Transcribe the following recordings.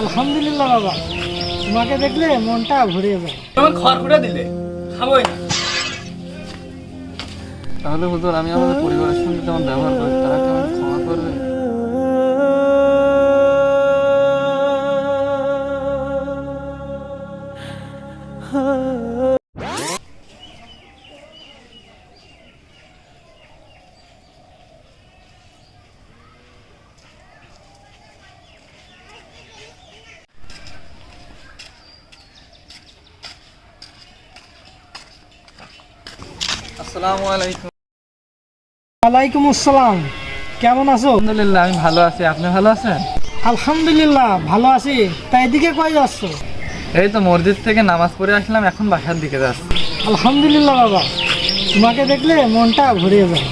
আলহামদুলিল্লাহ বাবা। তোমাকে দেখলে মনটা ভরে যায়। তোমার খড়কুটা দিলে খাবোই না। তাহলে হুজুর আমি আমাদের পরিবারের সঙ্গে যেমন ব্যবহার করি তারা কি আসসালামু আলাইকুম। ওয়ালাইকুম আসসালাম। কেমন আছো? আলহামদুলিল্লাহ আমি ভালো আছি। আপনি ভালো আছেন? আলহামদুলিল্লাহ ভালো আছি। তাই কই যাচ্ছ? এই তো মসজিদ থেকে নামাজ পড়ে আসলাম এখন বাসার দিকে যাচ্ছি। আলহামদুলিল্লাহ বাবা। তোমাকে দেখলে মনটা ভরে যায়।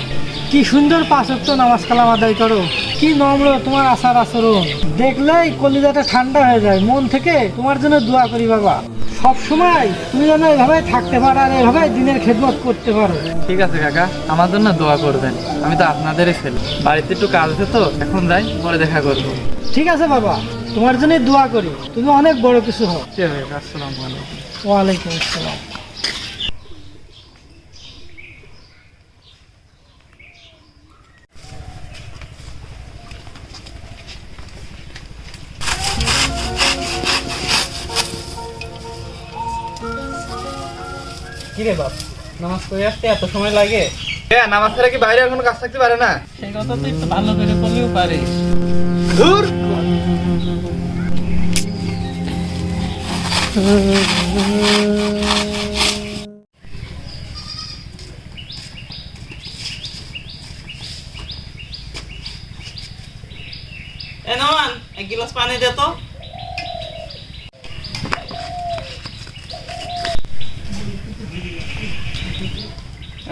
কি সুন্দর পাঁচক্ত নামাজ কালাম আদায় করো। কি নম্র তোমার আচার আচরণ। দেখলেই কলিজাটা ঠান্ডা হয়ে যায়। মন থেকে তোমার জন্য দোয়া করি বাবা। সব সময় তুমি যেন এভাবে থাকতে পারো আর এভাবে দিনের খেদমত করতে পারো। ঠিক আছে কাকা আমার জন্য দোয়া করবেন। আমি তো আপনাদেরই ছেলে। বাড়িতে একটু কাজ আছে তো এখন যাই পরে দেখা করব। ঠিক আছে বাবা তোমার জন্যই দোয়া করি। তুমি অনেক বড় কিছু হও। ঠিক আছে কাকা, আসসালামু আলাইকুম। ওয়ালাইকুম আসসালাম। কি রে বাপ? নামাজ পড়ে আসতে এত সময় লাগে? হ্যাঁ নামাজ ছাড়া কি বাইরে কোনো কাজ থাকতে পারে না? সেই কথা তো একটু ভালো করে বললেও পারিস। ধুর! এ নমান এক গিলাস পানি দে তো।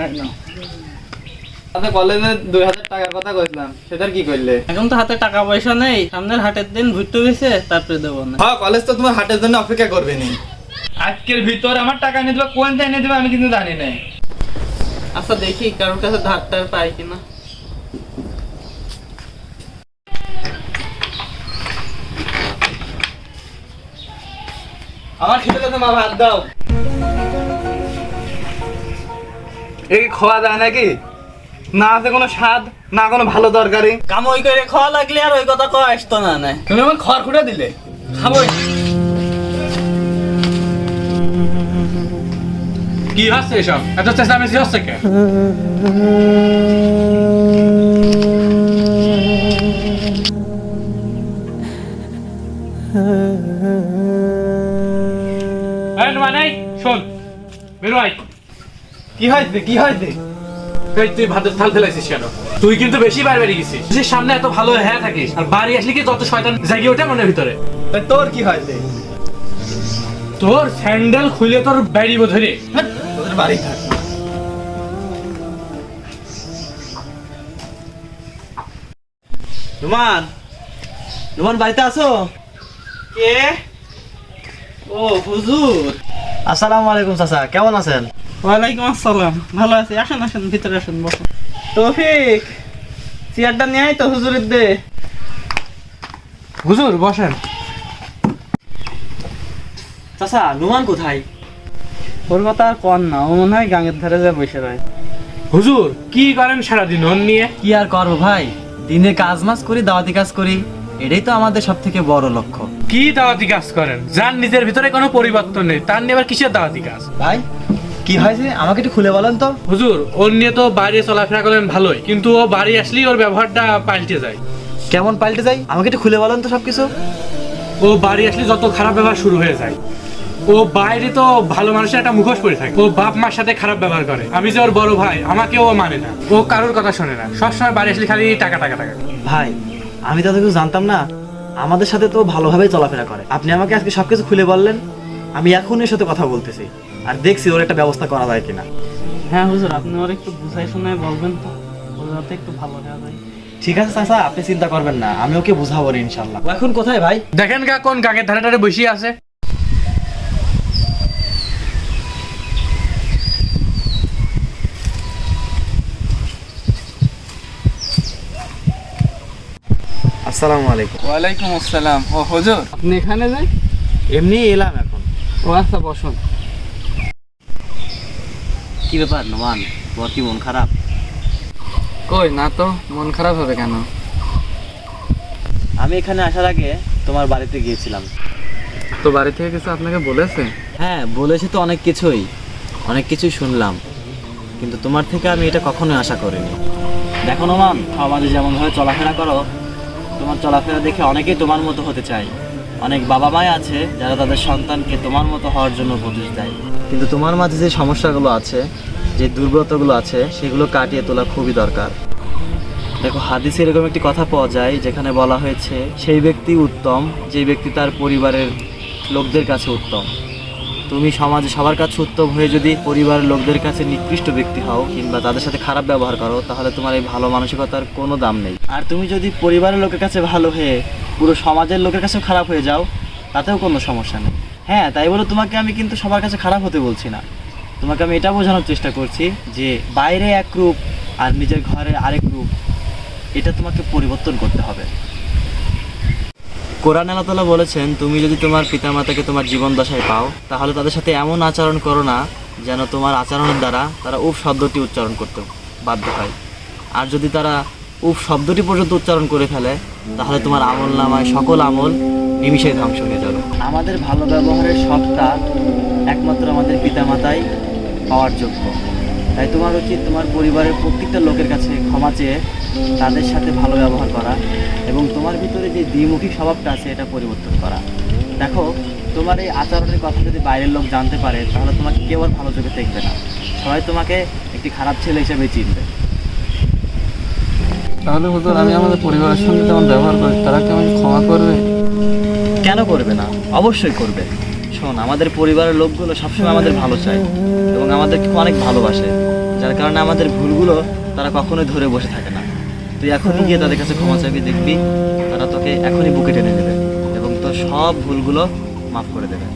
আচ্ছা কলেজে দুই হাজার টাকার কথা কইছিলাম সেটার কি করলে এখন তো হাতে টাকা পয়সা নেই সামনের হাটের দিন ঘুরতে গেছে তারপরে দেবো না। হ্যাঁ কলেজ তো তোমার হাটের জন্য অপেক্ষা করবে নি। আজকের ভিতর আমার টাকা নিয়ে দেবে কোন এনে দেবে আমি কিন্তু জানি না আচ্ছা দেখি কারোর কাছে ধার টার পাই কিনা। আমার খেতে কাছে মা ভাত দাও। এ কি খাওয়া যায় নাকি? না আছে কোনো স্বাদ না কোনো ভালো তরকারি। কাম ওই করে খাওয়া লাগলে আর ওই কথা কয় আসতো না না। তুমি আমার খড় খুঁড়ে দিলে। খাবোই কি হচ্ছে এসব? এত চেঁচামেচি হচ্ছে কে? শোন বেরো আয়। কি হয়েছে? কি হয়েছে? এই তুই ভাতের থাল ফেলাইছিস কেন? তুই কিন্তু বেশি বাইরে বেরিয়ে গেছিস। তুই সামনে এত ভালো হ্যাঁ থাকিস আর বাড়ি আসলে কি যত শয়তান জাগিয়ে ওঠে মনের ভিতরে? তা তোর কি হয়েছে? তোর স্যান্ডেল খুলে তোর ধরে হ্যাঁ, তোদের বাড়ি থাক। রুমান রুমান বাড়িতে আছো? কে? ও হুজুর। আসসালামু আলাইকুম চাচা কেমন আছেন? ওয়ালাইকুম আসসালাম। ভালো আছি? আসেন আসেন ভিতরে আসেন বসুন। তৌফিক চেয়ারটা নিয়ে আয় তো হুজুরের দে। হুজুর বসেন। চাচা নুমান কোথায়? ওর কথা আর কন না ও মনে হয় গাঙের ধারে যা বসে রয়। হুজুর কি করেন সারাদিন ওর নিয়ে? কি আর করব ভাই? দিনে কাজ মাস করি দাওয়াতি কাজ করি। এটাই তো আমাদের সব থেকে বড় লক্ষ্য। কি দাওয়াতি কাজ করেন? যার নিজের ভিতরে কোনো পরিবর্তন নেই তার নিয়ে আবার কিসের দাওয়াতি কাজ? ভাই কি হয়েছে আমাকে একটু খুলে বলেন তো। হুজুর ওর নিয়ে তো বাইরে চলাফেরা করেন ভালোই কিন্তু ও বাড়ি আসলেই ওর ব্যবহারটা পাল্টে যায়। কেমন পাল্টে যাই আমাকে একটু খুলে বলেন তো সবকিছু। ও বাড়ি আসলে যত খারাপ ব্যবহার শুরু হয়ে যায়। ও বাইরে তো ভালো মানুষের একটা মুখোশ পরে থাকে। ও বাপ মার সাথে খারাপ ব্যবহার করে। আমি যে ওর বড় ভাই আমাকে ও মানে না। ও কারোর কথা শোনে না। সবসময় বাড়ি আসলে খালি টাকা টাকা টাকা। ভাই আমি তো কিছু জানতাম না। আমাদের সাথে তো ভালোভাবেই চলাফেরা করে। আপনি আমাকে আজকে সবকিছু খুলে বললেন। আমি এখন এর সাথে কথা বলতেছি। আর দেখছি ওর একটা ব্যবস্থা করা যায় কিনা। হ্যাঁ হুজুর আপনি ওর একটু বুঝাই শোনায় বলবেন তো। ওরাতে একটু ভালো হয়ে যায়। ঠিক আছে চাচা আপনি চিন্তা করবেন না। আমি ওকে বুঝাবো রে ইনশাল্লাহ ও এখন কোথায় ভাই? দেখেন গা কোন গাঙের ধারে ধারে বসিয়ে আছে। আসসালামু আলাইকুম। ওয়ালাইকুম আসসালাম। ও হুজুর আপনি এখানে যাই? এমনি এলাম এখন। ও আচ্ছা বসুন। কি ব্যাপার নোমান তোমার কি মন খারাপ? কই না তো মন খারাপ হবে কেন? আমি এখানে আসার আগে তোমার বাড়িতে গিয়েছিলাম। তো বাড়ি থেকে কিছু আপনাকে বলেছে? হ্যাঁ বলেছে তো অনেক কিছুই। অনেক কিছুই শুনলাম। কিন্তু তোমার থেকে আমি এটা কখনোই আশা করিনি। দেখো নোমান সমাজে যেমনভাবে চলাফেরা করো তোমার চলাফেরা দেখে অনেকেই তোমার মতো হতে চায়। অনেক বাবা মাই আছে যারা তাদের সন্তানকে তোমার মতো হওয়ার জন্য উপদেশ দেয়। কিন্তু তোমার মাঝে যে সমস্যাগুলো আছে, যে দুর্বলতাগুলো আছে, সেগুলো কাটিয়ে তোলা খুবই দরকার। দেখো, হাদিসে এরকম একটি কথা পাওয়া যায়, যেখানে বলা হয়েছে, সেই ব্যক্তি উত্তম, যে ব্যক্তি তার পরিবারের লোকদের কাছে উত্তম। তুমি সমাজে সবার কাছে উত্তম হয়ে যদি পরিবারের লোকদের কাছে নিকৃষ্ট ব্যক্তি হও, কিংবা তাদের সাথে খারাপ ব্যবহার করো, তাহলে তোমার এই ভালো মানসিকতার কোনো দাম নেই। আর তুমি যদি পরিবারের লোকের কাছে ভালো হয়ে, পুরো সমাজের লোকের কাছেও খারাপ হয়ে যাও, তাতেও কোনো সমস্যা নেই। হ্যাঁ তাই বলে তোমাকে আমি কিন্তু সবার কাছে খারাপ হতে বলছি না। তোমাকে আমি এটা বোঝানোর চেষ্টা করছি যে বাইরে এক রূপ আর নিজের ঘরে আরেক রূপ, এটা তোমাকে পরিবর্তন করতে হবে। কোরআন আল্লাহ বলেছেন, তুমি যদি তোমার পিতামাতাকে তোমার জীবন দশায় পাও, তাহলে তাদের সাথে এমন আচরণ করো না যেন তোমার আচরণের দ্বারা তারা উফ শব্দটি উচ্চারণ করতে বাধ্য হয়। আর যদি তারা উফ শব্দটি পর্যন্ত উচ্চারণ করে ফেলে, তাহলে তোমার আমল নামায় সকল আমল নিমিষেই ধ্বংস হয়ে যাবে। আমাদের ভালো ব্যবহারের সবটা একমাত্র আমাদের পিতামাতাই পাওয়ার যোগ্য। তাই তোমার উচিত তোমার পরিবারের প্রত্যেকটা লোকের কাছে ক্ষমা চেয়ে তাদের সাথে ভালো ব্যবহার করা এবং তোমার ভিতরে যে দ্বিমুখী স্বভাবটা আছে এটা পরিবর্তন করা। দেখো তোমার এই আচরণের কথা যদি বাইরের লোক জানতে পারে তাহলে তোমাকে কেউ আর ভালো চোখে দেখবে না। সবাই তোমাকে একটি খারাপ ছেলে হিসেবে চিনবে। তাহলে হুজুর আমি আমাদের পরিবারের সঙ্গে যেমন ব্যবহার করি তারা কি আমাকে ক্ষমা করবে? কেন করবে না? অবশ্যই করবে। শোন, আমাদের পরিবারের লোকগুলো সবসময় আমাদের ভালো চায় এবং আমাদেরকে অনেক ভালোবাসে। যার কারণে আমাদের ভুলগুলো তারা কখনোই ধরে বসে থাকে না। তুই এখনই গিয়ে তাদের কাছে ক্ষমা চাইবি দেখবি, তারা তোকে এখনই বুকে টেনে দেবে এবং তোর সব ভুলগুলো মাফ করে দেবে।